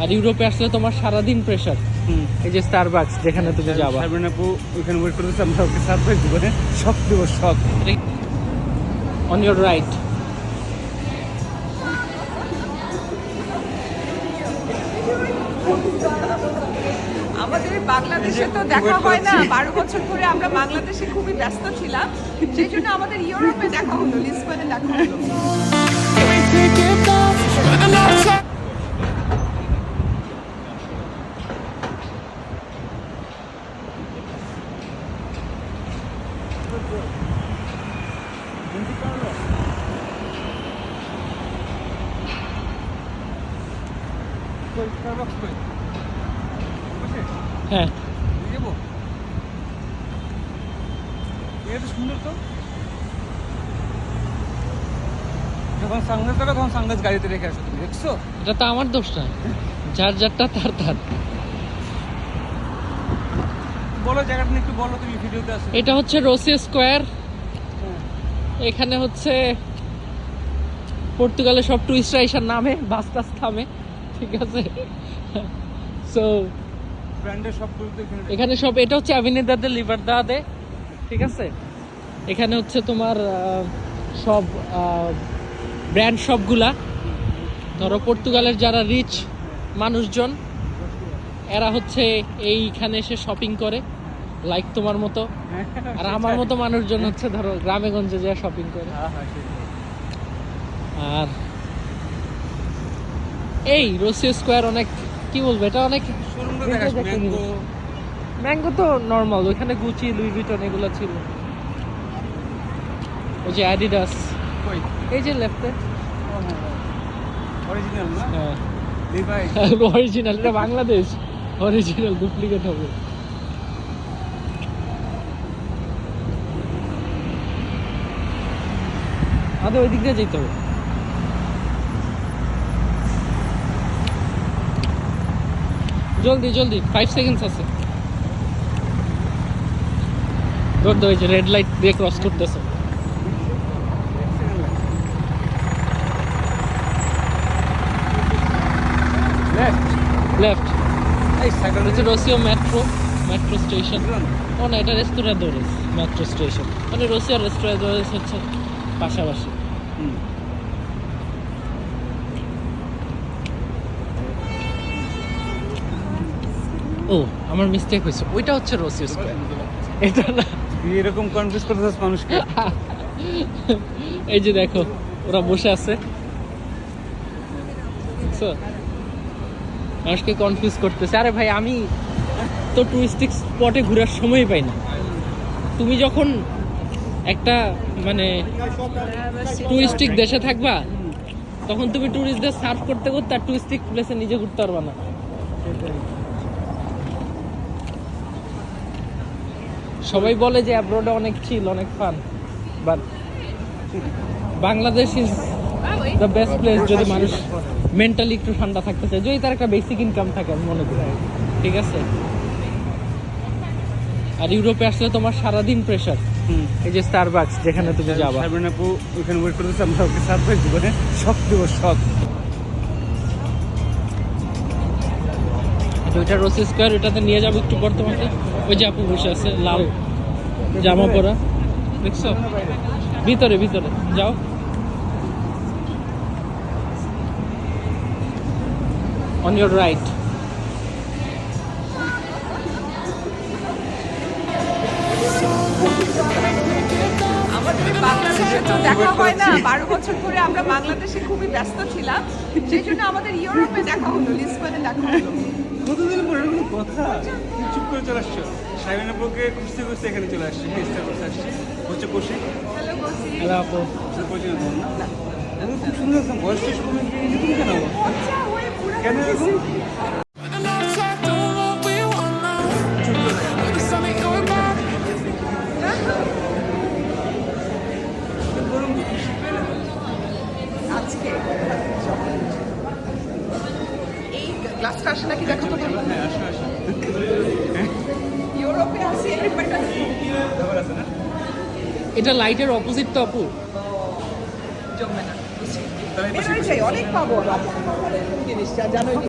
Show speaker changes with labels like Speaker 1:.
Speaker 1: আর ইউরোপে আসলে তোমার সারাদিন প্রেশার
Speaker 2: হুম।
Speaker 1: এই যে স্টারবাকস যেখানে তুমি যাবা।
Speaker 2: সারবেন আপু ওইখানে ওয়েট করতেছে আমরা ওকে সারপ্রাইজ দেবো হ্যাঁ? শখ দেবো শখ
Speaker 1: অন ইউর রাইট
Speaker 3: আমাদের বাংলাদেশে তো দেখা হয় না বারো বছর ধরে আমরা বাংলাদেশে খুবই ব্যস্ত ছিলাম সেই জন্য আমাদের ইউরোপে দেখা হলো লিসবনে দেখা হলো।
Speaker 1: হ্যাঁ।
Speaker 2: সুন্দর তো যখন সাংগাস যাবে তখন সাংগাস গাড়িতে রেখে আসো তুমি দেখছ
Speaker 1: এটা তো আমার দোষ না। যার যারটা তার তার।
Speaker 2: বলো জায়গাটা একটু বলো তুমি ভিডিওতে আসো।
Speaker 1: এটা হচ্ছে রোসি স্কোয়ার। এখানে হচ্ছে পর্তুগালের সব টুরিস্টরা এসার নামে বাস টাস থামে ঠিক আছে? সো
Speaker 2: এখানে
Speaker 1: সব এটা হচ্ছে অ্যাভিনিদাতে লিভার দাদে ঠিক আছে? এখানে হচ্ছে তোমার সব ব্র্যান্ড সবগুলা। ধরো পর্তুগালের যারা রিচ মানুষজন এরা হচ্ছে এইখানে এসে শপিং করে। লাইক তোমার মতো। আর আমার মতো মানুষজন হচ্ছে ধরো গ্রামে গঞ্জে যা শপিং করে।
Speaker 2: হ্যাঁ হ্যাঁ।
Speaker 1: আর এই রসি স্কোয়ার অনেক কি বলব এটা অনেক
Speaker 2: ম্যাঙ্গো
Speaker 1: তো নর্মাল ওইখানে গুচি লুই ভিটন এগুলো ছিল। ওই যে অ্যাডিডাস এই যে লেফটে
Speaker 2: অরিজিনাল না?
Speaker 1: হ্যাঁ। অরিজিনাল এটা বাংলাদেশ। অরিজিনাল ডুপ্লিকেট হবে। আমাদের ওই দিক দিয়ে যেতে হবে। জলদি জলদি ফাইভ সেকেন্ডস আছে। ওই যে রেড লাইট দিয়ে ক্রস করতেছে।
Speaker 2: লেফট
Speaker 1: লেফট
Speaker 2: এই
Speaker 1: হচ্ছে রসিও মেট্রো মেট্রো স্টেশন ও না এটা রেস্তোরাঁ দৌড়েস মেট্রো স্টেশন মানে রসিয়া রেস্তোরাঁ দৌড়েস হচ্ছে পাশাপাশি। ও আমার মিস্টেক হয়েছে। ওইটা হচ্ছে রসিও স্কোয়ার এটা না।
Speaker 2: তুই এরকম কনফিউজ করতেছিস মানুষকে?
Speaker 1: এই যে দেখো ওরা বসে আছে? মানুষকে কনফিউজ করতেছে। আরে ভাই আমি তো টুরিস্টিক স্পটে ঘোরার সময় পাই না। তুমি যখন একটা মানে টুরিস্টিক দেশে থাকবা, তখন তুমি টুরিস্টদের সার্ভ করতে করতে আর টুরিস্টিক প্লেসে নিজে ঘুরতে পারবা না। সবাই বলে যে অ্যাব্রোডে অনেক চিল অনেক fun but Bangladesh is the best place যদি মানুষ মেন্টালি একটু ঠান্ডা থাকতে চায়। যদি তার একটা বেসিক ইনকাম থাকে, আমি মনে করি। ঠিক আছে? আর ইউরোপে আসলে তোমার সারাদিন প্রেশার
Speaker 2: হুম।
Speaker 1: এই যে স্টারবাকস যেখানে তুমি যাবা।
Speaker 2: সারবেন আপু ওইখানে ওয়েট করতেছে আমরা ওকে সারপ্রাইজ দেবো হ্যাঁ শখ দেবো শখ
Speaker 1: ওইটা রোসি স্কোয়ার ওইটাতে নিয়ে যাব একটু পর তোমাকে। ওই যে আপু বসে আছে লাল জামা পরা। দেখছ? ভিতরে ভিতরে যাও। অন ইউর রাইট
Speaker 3: দেখা হয় না। বারো বছর ধরে আমরা বাংলাদেশে খুবই ব্যস্ত ছিলাম। সেই জন্য আমাদের ইউরোপে দেখা হলো লিসবনে দেখা হলো।
Speaker 2: কতদিন পরে কোনো কথা? তুমি চুপ করে চলে আসছো। সাইবেন আপুকে খুঁজতে খুঁজতে এখানে চলে আসছে হ্যাঁ স্টার করতে আসছে। হচ্ছে বসে।
Speaker 3: হ্যালো বসি।
Speaker 1: হ্যালো আপু।
Speaker 2: পরিচয় না খুব সুন্দর একদম বয়স শেষ করে এরকম কেন? কেন এরকম?
Speaker 3: আজকে? এই গ্লাসটা আসে নাকি? দেখো তো ভালো
Speaker 2: হ্যাঁ
Speaker 3: ইউরোপে আসি
Speaker 1: এটা লাইটের অপোজিট তো অপু
Speaker 3: জমবে না। অনেক পাবো। জিনিসটা জানোই